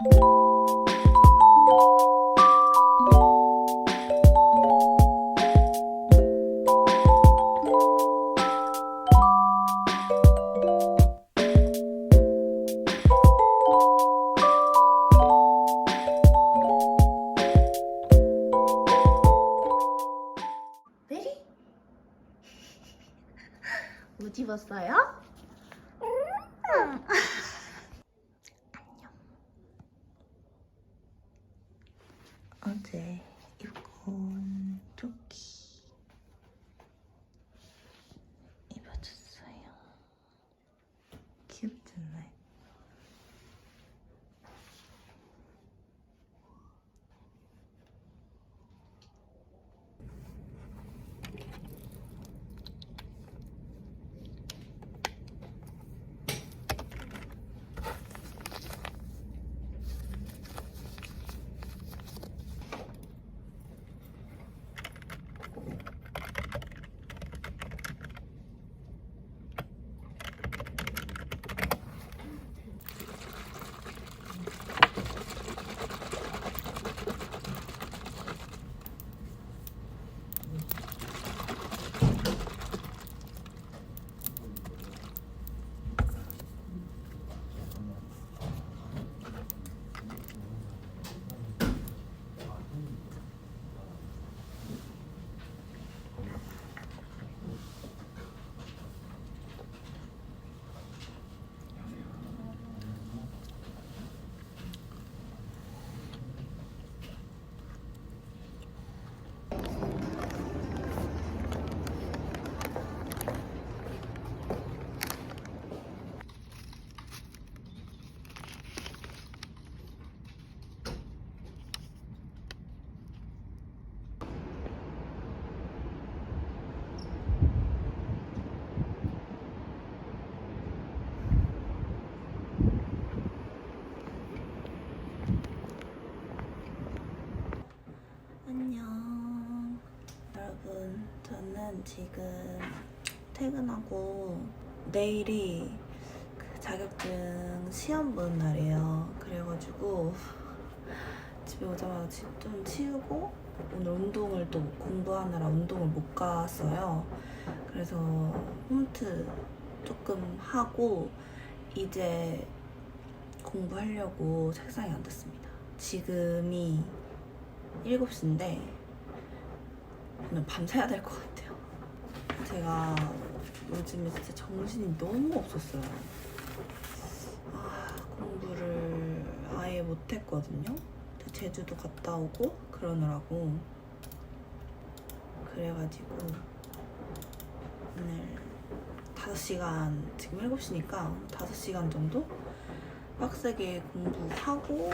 메리? 저는 지금 퇴근하고 내일이 그 자격증 시험 보는 날이에요. 그래가지고 집에 오자마자 집 좀 치우고 오늘 운동을 또 공부하느라 운동을 못 갔어요. 그래서 홈트 조금 하고 이제 공부하려고 책상에 앉았습니다. 지금이 7시인데 오늘 밤새야 될 것 같아요. 제가 요즘에 진짜 정신이 너무 없었어요. 아, 공부를 아예 못했거든요. 제주도 갔다 오고 그러느라고 그래가지고 오늘 5시간 지금 7시니까 5시간 정도 빡세게 공부하고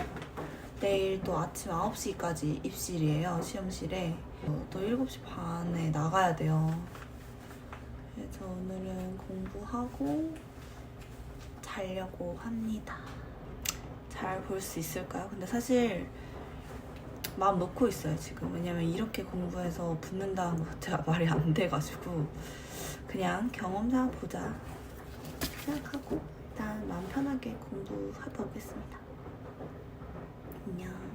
내일 또 아침 9시까지 입실이에요, 시험실에. 어, 또 7시 반에 나가야 돼요. 그래서 오늘은 공부하고 자려고 합니다. 잘 볼 수 있을까요? 근데 사실 마음 놓고 있어요, 지금. 왜냐면 이렇게 공부해서 붙는다는 거 자체가 말이 안 돼가지고 그냥 경험상 보자 생각하고 일단 마음 편하게 공부하다 오겠습니다. 안녕.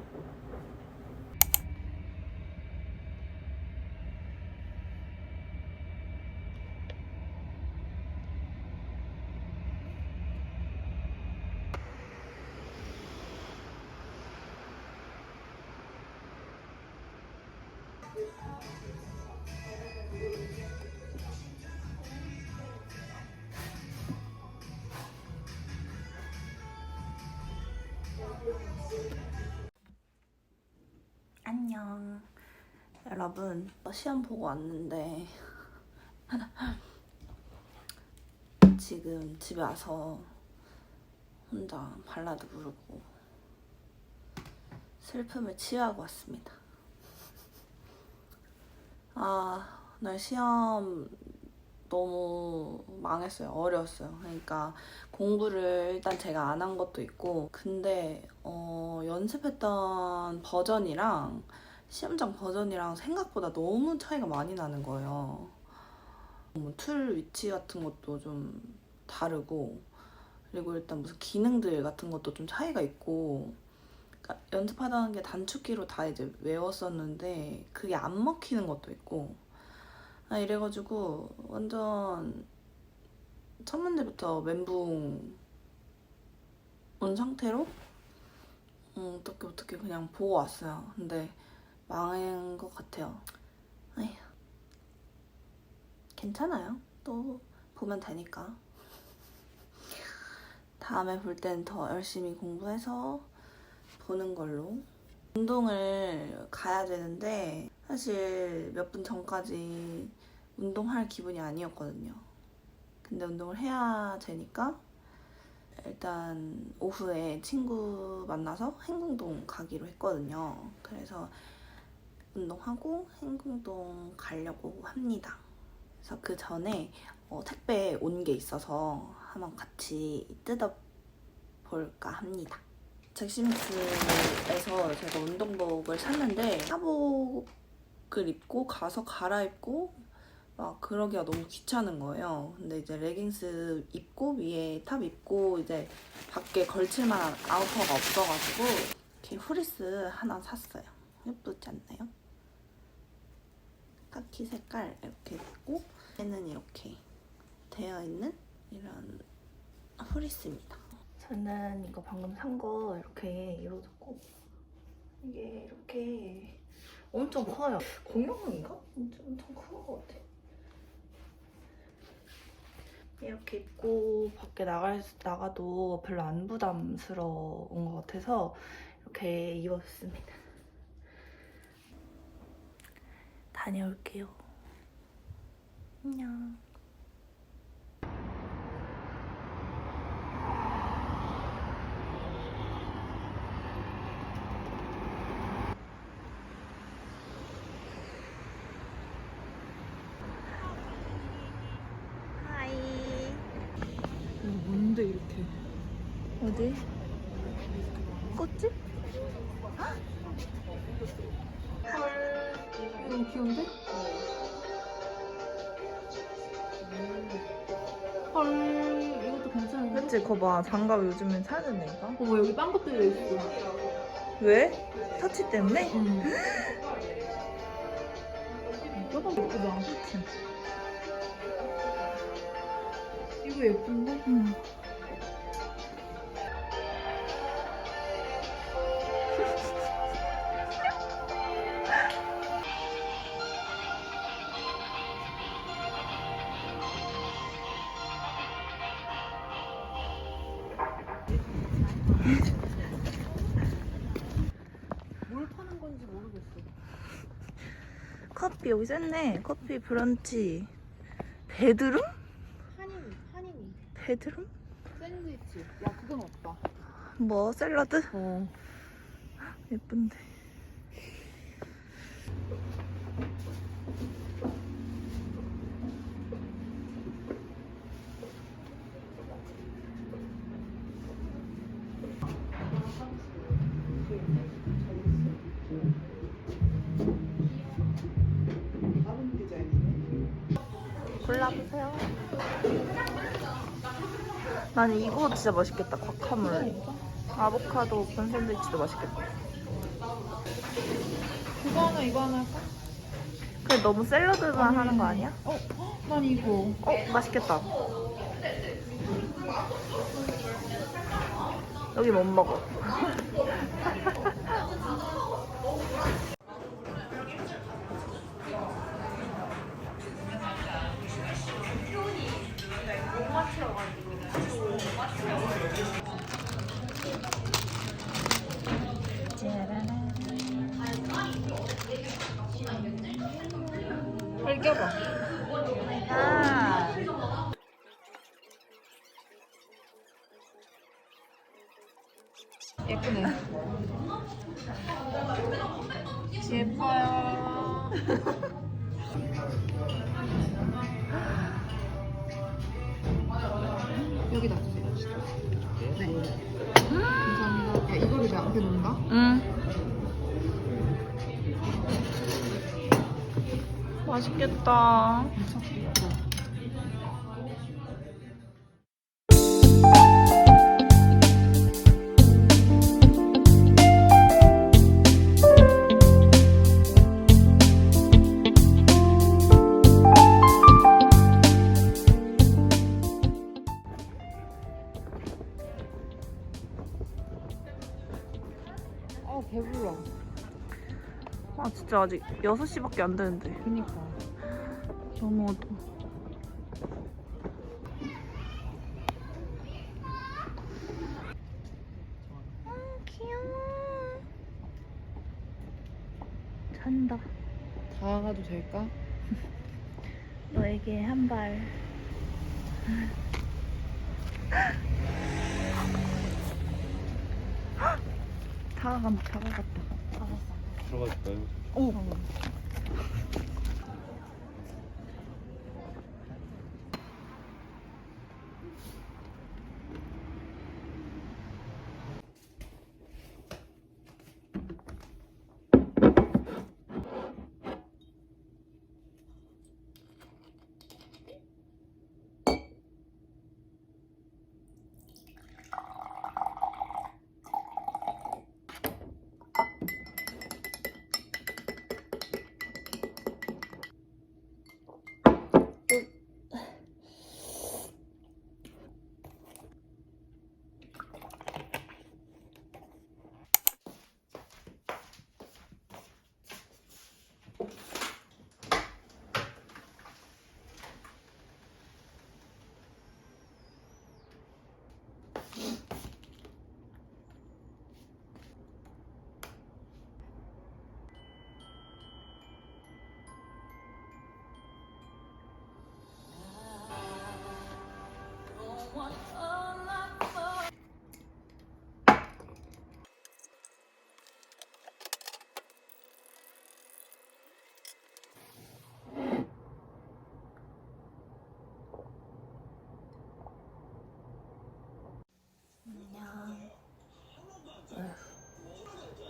안녕. 여러분, 시험 보고 왔는데 지금 집에 와서 혼자 발라드 부르고 슬픔을 치유하고 왔습니다. 아, 나 시험 너무 망했어요. 어려웠어요. 그러니까 공부를 일단 제가 안 한 것도 있고, 근데 어, 연습했던 버전이랑 시험장 버전이랑 생각보다 너무 차이가 많이 나는 거예요. 뭐툴 위치 같은 것도 좀 다르고, 그리고 일단 무슨 기능들 같은 것도 좀 차이가 있고, 연습하던 게 단축키로 다 이제 외웠었는데 그게 안 먹히는 것도 있고 아 이래가지고 완전 첫 문제부터 멘붕 온 상태로 음, 어떻게 어떻게 그냥 보고 왔어요. 근데 망한 것 같아요. 에휴 괜찮아요. 또 보면 되니까. 다음에 볼 땐 더 열심히 공부해서 보는 걸로. 운동을 가야 되는데 사실 몇 분 전까지 운동할 기분이 아니었거든요. 근데 운동을 해야 되니까 일단 오후에 친구 만나서 행궁동 가기로 했거든요. 그래서 운동하고 행궁동 가려고 합니다. 그래서 그 전에 어, 택배 온 게 있어서 한번 같이 뜯어볼까 합니다. 잭시믹스에서 제가 운동복을 샀는데 사복을 입고 가서 갈아입고 막 그러기가 너무 귀찮은 거예요. 근데 이제 레깅스 입고 위에 탑 입고 이제 밖에 걸칠 만한 아우터가 없어가지고 이렇게 후리스 하나 샀어요. 예쁘지 않나요? 카키 색깔 이렇게 있고 얘는 이렇게 되어 있는 이런 후리스입니다. 저는 이거 방금 산 거 이렇게 이어졌고 이게 이렇게 엄청 커요. 공룡인가? 엄청, 엄청 큰 것 같아. 이렇게 입고 밖에 나갈, 나가도 별로 안 부담스러운 것 같아서 이렇게 입었습니다. 다녀올게요. 안녕. 하이. 뭔데 이렇게? 어디? 꽃집? 너무 귀여운데? 헐 이것도 괜찮은데? 그치, 거 봐. 장갑 요즘엔 사야 된다니까. 어머 여기 빵 것들이 있어. 왜? 터치 때문에? 응. 조금 예쁘다. 그치. 이거 예쁜데? 응. 뭘 파는 건지 모르겠어. 커피 여기 썼네. 커피 브런치. 베드룸? 한인 한인이 베드룸? 샌드위치. 야 그건 없다. 뭐 샐러드? 어. 예쁜데. 난 이거 진짜 맛있겠다. 과카몰. 아보카도 건 샌드위치도 맛있겠다. 그거 하나 이거 하나 할까? 그래 너무 샐러드만 하는 거 아니야? 어? 난 이거. 어 맛있겠다. 여기 못 먹어. 잘 껴봐. 아. 예쁘네. 예뻐요. 여기다 주세요. 네. 감사합니다. 야, 이거를 나한테 놓는다? 맛있겠다. 아 배불러. 아 진짜 아직 6시밖에 안 되는데. 그니까. 너무 어두워 아 귀여워. 잔다. 다 가도 될까? 너에게 한 발. 다가간다 다가갔다. 들어갈까요? 오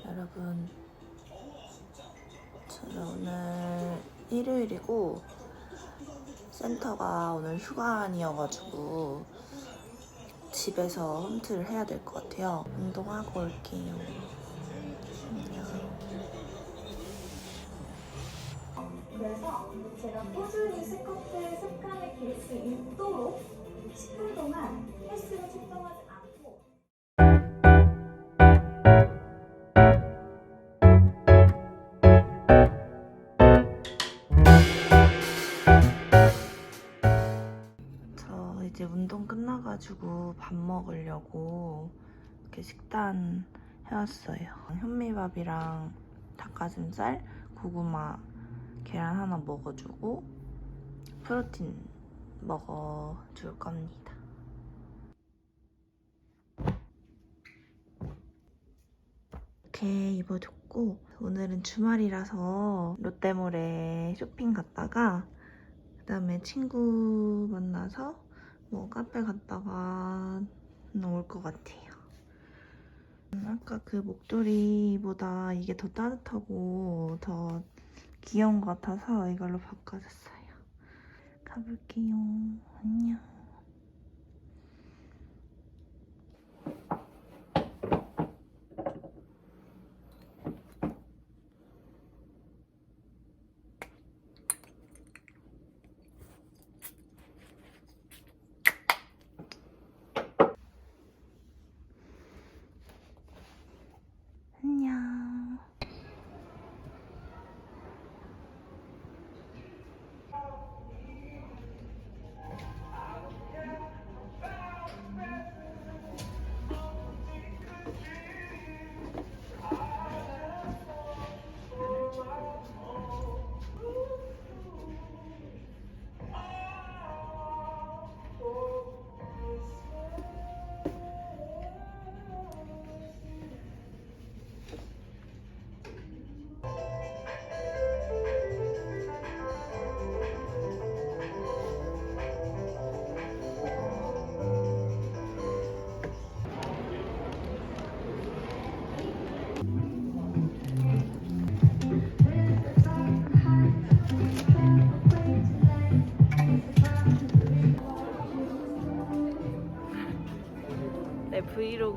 여러분, 저는 오늘 일요일이고 센터가 오늘 휴관이어가지고 집에서 홈트를 해야 될 것 같아요. 운동하고 올게요. 그래서 제가 꾸준히 스쿼트 습관을 기를 수 있도록 10분 동안 횟수를 측정하지 않 끝나가지고 밥 먹으려고 이렇게 식단 해왔어요. 현미밥이랑 닭가슴살, 고구마, 계란 하나 먹어주고 프로틴 먹어줄 겁니다. 이렇게 입어줬고 오늘은 주말이라서 롯데몰에 쇼핑 갔다가 그 다음에 친구 만나서 뭐 카페 갔다가 올 것 같아요. 음, 아까 그 목도리보다 이게 더 따뜻하고 더 귀여운 것 같아서 이걸로 바꿔줬어요. 가볼게요. 안녕. 안녕.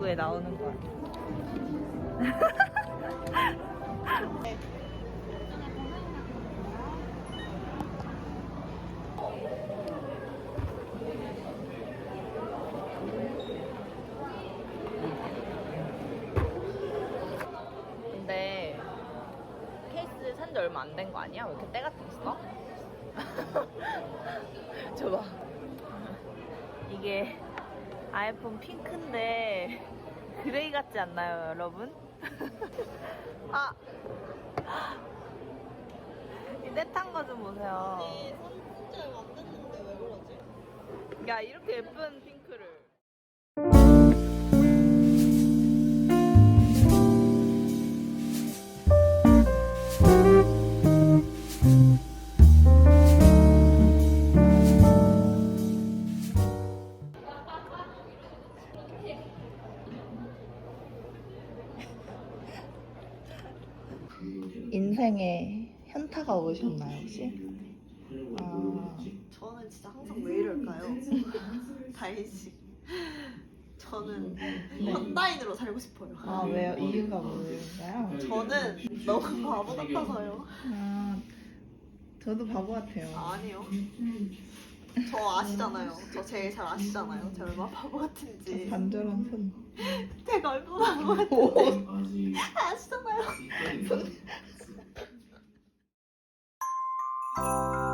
브이로그에 나오는 거야. 근데 케이스 산지 얼마 안 된 거 아니야? 왜 이렇게 때가 탔어? 줘봐. 이게 아이폰 핑크인데 그레이 같지 않나요, 여러분? 아! 이 떼탄 거 좀 보세요. 진짜 안 됐는데 왜 그러지? 야, 이렇게 예쁜 저는 현다인으로 살고 싶어요. 아 왜요? 이유가 뭐인가요? 저는 너무 바보 같아서요. 아 저도 바보 같아요. 아니요. 저 아시잖아요. 저 제일 잘 아시잖아요. 제가 얼마나 바보 같은지. 반절한 손. 제가 얼마나 바보 같은지 아시잖아요.